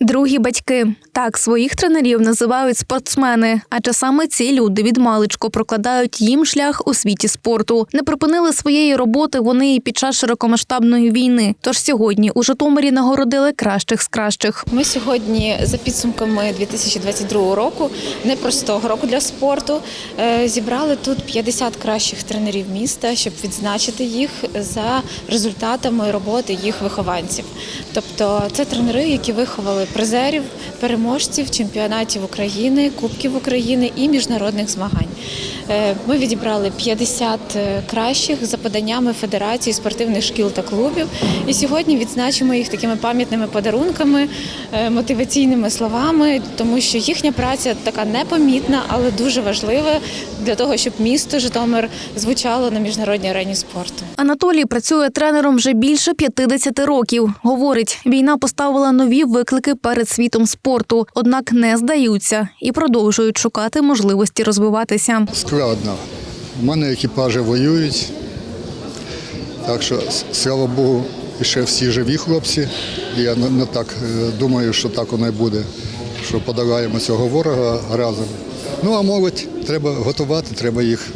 Другі батьки так своїх тренерів називають спортсмени, адже саме ці люди від маличку прокладають їм шлях у світі спорту. Не припинили своєї роботи вони і під час широкомасштабної війни. Тож сьогодні у Житомирі нагородили кращих з кращих. Ми сьогодні за підсумками 2022 року, непростого року для спорту, е, зібрали тут 50 кращих тренерів міста, щоб відзначити їх за результатами роботи їх вихованців. Тобто це тренери, які виховали призерів, переможців чемпіонатів України, Кубків України і міжнародних змагань. Е, Ми відібрали 50 кращих за поданнями Федерації спортивних шкіл та клубів. І сьогодні відзначимо їх такими пам'ятними подарунками, е, мотиваційними словами, тому що їхня праця така непомітна, але дуже важлива для того, щоб місто Житомир звучало на міжнародній арені спорту. Анатолій працює тренером вже більше 50 років. Говорить, війна поставила нові виклики перед світом спорту, однак не здаються і продовжують шукати можливості розвиватися. Складно. У мене екіпажі воюють. Так що, слава Богу, ще всі живі хлопці. І Я не, не так е, думаю, що так воно і буде, що подолаємо цього ворога разом. Ну а молодь треба готувати, треба їх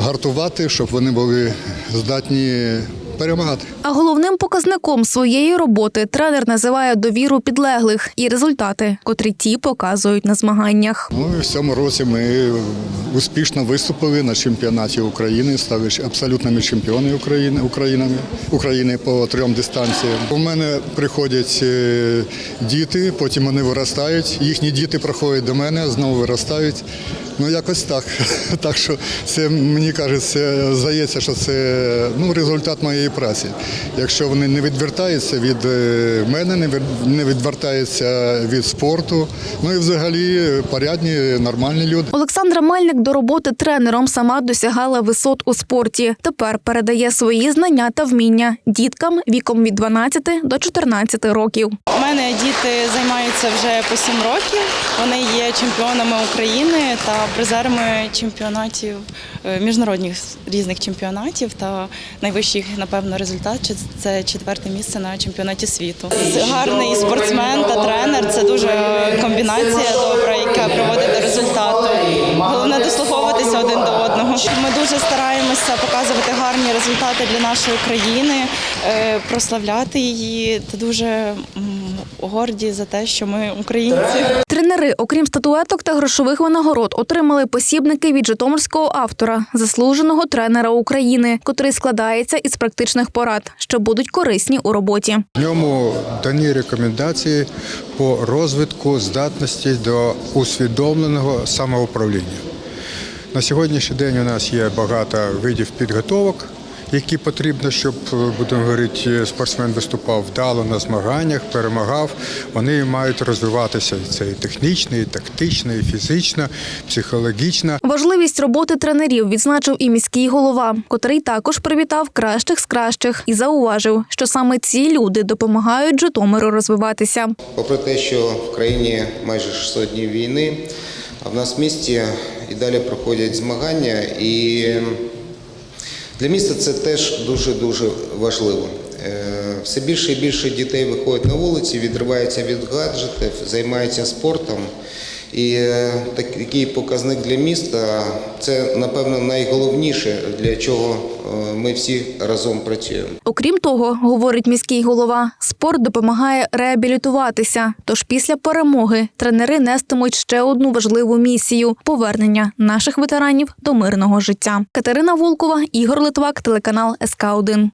гартувати, щоб вони були здатні перемагати. А головним показником своєї роботи тренер називає довіру підлеглих і результати, котрі ті показують на змаганнях. Ну і в цьому році ми успішно виступили на чемпіонаті України, стали ж абсолютними чемпіонами України, Українами, України по трьом дистанціям. У мене приходять е, діти, потім вони виростають. Їхні діти приходять до мене, знову виростають. Ну якось так. Так що це мені кажеться, здається, що це ну, результат моєї праці. Якщо вони не відвертаються від е, мене, не відвертаються від спорту, ну і взагалі порядні, нормальні люди. Олександра Мельник до роботи тренером сама досягала висот у спорті. Тепер передає свої знання та вміння діткам віком від 12 до 14 років. Мене діти займаються вже по 7 років. Вони є чемпіонами України та призерами чемпіонатів е, міжнародних різних чемпіонатів. Та найвищий, напевно, результат це четверте місце на чемпіонаті світу. Гарний спортсмен та тренер це дуже комбінація добра, яка приводить до результату. Головне дослуховуватися один до одного. Ми дуже стараємося показувати гарні результати для нашої країни, е, прославляти її та дуже горді за те, що ми українці. Тренери, окрім статуеток та грошових винагород, отримали посібники від житомирського автора, заслуженого тренера України, котрий складається із практичних порад, що будуть корисні у роботі. В ньому дані рекомендації по розвитку здатності до усвідомленого самоуправління. На сьогоднішній день у нас є багато видів підготовок, які потрібно, щоб е, будемо говорити, спортсмен виступав вдало на змаганнях, перемагав. Вони мають розвиватися і це і технічно, і тактично, і фізично, психологічно. Важливість роботи тренерів відзначив і міський голова, котрий також привітав кращих з кращих і зауважив, що саме ці люди допомагають Житомиру розвиватися. Попри те, що в країні майже 600 днів війни, а в нас в місті і далі проходять змагання, і для міста це теж дуже-дуже важливо. Е, Все більше і більше дітей виходять на вулиці, відриваються від гаджетів, займаються спортом. І е, такий показник для міста це, напевно, найголовніше, для чого е, ми всі разом працюємо. Окрім того, говорить міський голова, спорт допомагає реабілітуватися. Тож після перемоги тренери нестимуть ще одну важливу місію повернення наших ветеранів до мирного життя. Катерина Волкова, Ігор Литвак, телеканал СК 1